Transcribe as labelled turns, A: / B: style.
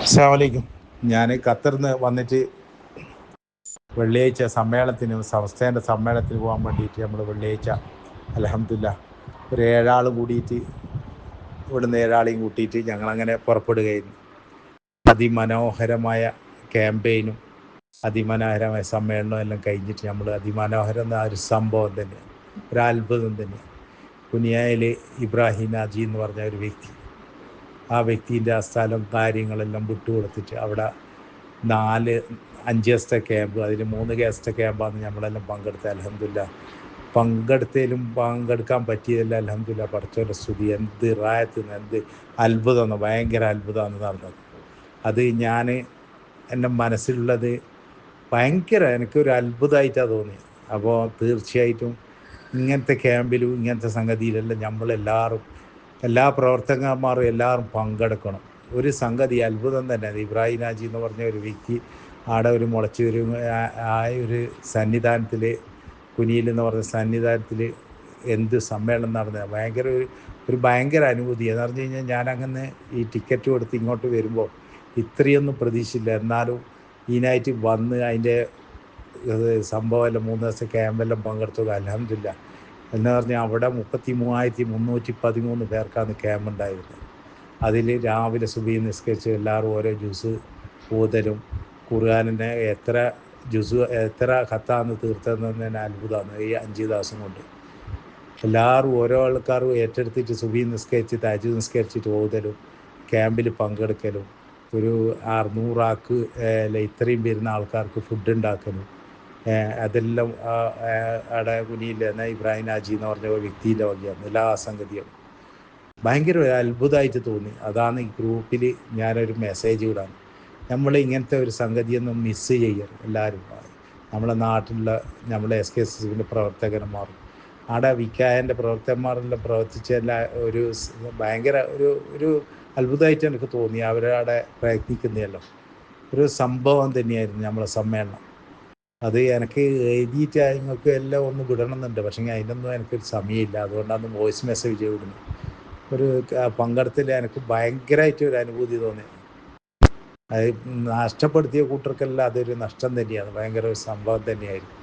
A: അസ്സാമലൈക്കും ഞാൻ ഖത്തറിൽ നിന്ന് വന്നിട്ട് വെള്ളിയാഴ്ച സമ്മേളനത്തിന് സംസ്ഥാന സമ്മേളനത്തിന് പോകാൻ വേണ്ടിയിട്ട് നമ്മൾ വെള്ളിയാഴ്ച അലഹമില്ല ഒരു ഏഴാൾ കൂടിയിട്ട് ഇവിടുന്ന് ഏഴാളെയും കൂട്ടിയിട്ട് ഞങ്ങളങ്ങനെ പുറപ്പെടുകയായിരുന്നു. അതിമനോഹരമായ ക്യാമ്പയിനും അതിമനോഹരമായ സമ്മേളനവും എല്ലാം കഴിഞ്ഞിട്ട് നമ്മൾ അതിമനോഹരം എന്ന ഒരു സംഭവം തന്നെ ഒരു അത്ഭുതം തന്നെ കുനിയായിൽ ഇബ്രാഹിം നാജി എന്ന് പറഞ്ഞ ഒരു വ്യക്തി ആ വ്യക്തിന്റെ ആ സ്ഥലം കാര്യങ്ങളെല്ലാം വിട്ടുകൊടുത്തിട്ട് അവിടെ നാല് അഞ്ച് ദിവസത്തെ ക്യാമ്പ് അതിൽ മൂന്ന് ദിവസത്തെ ക്യാമ്പാണ് നമ്മളെല്ലാം പങ്കെടുത്ത അലഹമില്ല പങ്കെടുത്തതിലും പങ്കെടുക്കാൻ പറ്റിയതല്ല അലഹമില്ല പഠിച്ചവന്റെ സ്തുതി. എന്ത് റായത്ത് എന്ത് അത്ഭുതമാണ് ഭയങ്കര അത്ഭുതമാണ് നടന്നത്. അത് ഞാൻ എന്റെ മനസ്സിലുള്ളത് ഭയങ്കര എനിക്കൊരു അത്ഭുതമായിട്ടാണ് തോന്നിയത്. അപ്പോൾ തീർച്ചയായിട്ടും ഇങ്ങനത്തെ ക്യാമ്പിലും ഇങ്ങനത്തെ സംഗതിയിലെല്ലാം നമ്മളെല്ലാവരും എല്ലാ പ്രവർത്തകന്മാരും എല്ലാവരും പങ്കെടുക്കണം. ഒരു സംഗതി അത്ഭുതം തന്നെ. ഇബ്രാഹിം നാജി എന്ന് പറഞ്ഞ ഒരു വ്യക്തി ആടെ ഒരു മുളച്ചു ഒരു ആ ഒരു സന്നിധാനത്തിൽ കുനിയിൽ എന്ന് പറഞ്ഞ സന്നിധാനത്തിൽ എന്ത് സമ്മേളനം നടന്നത്. ഭയങ്കര ഒരു ഒരു ഭയങ്കര അനുഭൂതി. എന്ന് പറഞ്ഞു കഴിഞ്ഞാൽ ഞാനങ്ങനെ ഈ ടിക്കറ്റ് കൊടുത്ത് ഇങ്ങോട്ട് വരുമ്പോൾ ഇത്രയൊന്നും പ്രതീക്ഷയില്ല. എന്നാലും ഇതിനായിട്ട് വന്ന് അതിന്റെ സംഭവമെല്ലാം മൂന്ന് ദിവസത്തെ ക്യാമ്പെല്ലാം പങ്കെടുത്തത് അലഹമില്ല എന്ന് പറഞ്ഞാൽ അവിടെ മുപ്പത്തി മൂവായിരത്തി മുന്നൂറ്റി പതിമൂന്ന് പേർക്കാണ് ക്യാമ്പ് ഉണ്ടായിരുന്നത് അതിൽ രാവിലെ സുബി നിസ്കരിച്ച് എല്ലാവരും ഓരോ ജ്യൂസ് ഊതലും കുറുകാനെ എത്ര ജ്യൂസ് എത്ര കത്താന്ന് തീർത്തതെന്ന് തന്നെ അത്ഭുതമാണ് ഈ അഞ്ച് ദിവസം കൊണ്ട്. എല്ലാവരും ഓരോ ആൾക്കാരും ഏറ്റെടുത്തിട്ട് സുബി നിസ്കരിച്ച് തജു നിസ്കരിച്ചിട്ട് ഓതലും ക്യാമ്പിൽ പങ്കെടുക്കലും ഒരു അറുന്നൂറാക്ക് ഇത്രയും വരുന്ന ആൾക്കാർക്ക് ഫുഡ് ഉണ്ടാക്കലും അതെല്ലാം അവിടെ കുനിയിൽ എന്ന ഇബ്രാഹിം നാജി എന്ന് പറഞ്ഞ വ്യക്തിയിലെ വകയാണ്. എല്ലാ സംഗതിയും. ഭയങ്കര ഒരു അത്ഭുതമായിട്ട് തോന്നി. അതാണ് ഈ ഗ്രൂപ്പിൽ ഞാനൊരു മെസ്സേജ് വിടാൻ നമ്മൾ ഇങ്ങനത്തെ ഒരു സംഗതിയൊന്നും മിസ്സ് ചെയ്യരുത് എല്ലാവരും. നമ്മുടെ നാട്ടിലുള്ള നമ്മളെ എസ് കെ എസ് എസിന്റെ പ്രവർത്തകന്മാർ അവിടെ വിക്കായന്റെ പ്രവർത്തകന്മാരെല്ലാം പ്രവർത്തിച്ച എല്ലാ ഒരു ഭയങ്കര ഒരു ഒരു അത്ഭുതമായിട്ട് എനിക്ക് തോന്നി. അവരവിടെ പ്രയത്നിക്കുന്നതല്ലോ. ഒരു സംഭവം തന്നെയായിരുന്നു നമ്മളെ സമ്മേളനം. അത് എനിക്ക് എഴുതിയിട്ട് നിങ്ങൾക്ക് എല്ലാം ഒന്ന് വിടണമെന്നുണ്ട്. പക്ഷെ അതിനൊന്നും എനിക്കൊരു സമയമില്ല. അതുകൊണ്ടാണ് വോയിസ് മെസ്സേജ് വിടുന്നത് ഒരു പങ്കെടുത്തിൽ എനിക്ക് ഭയങ്കരമായിട്ട് ഒരു അനുഭൂതി തോന്നി. അത് നഷ്ടപ്പെടുത്തിയ കൂട്ടർക്കെല്ലാം അതൊരു നഷ്ടം തന്നെയാണ്. ഭയങ്കര ഒരു സംഭവം തന്നെയായിരുന്നു.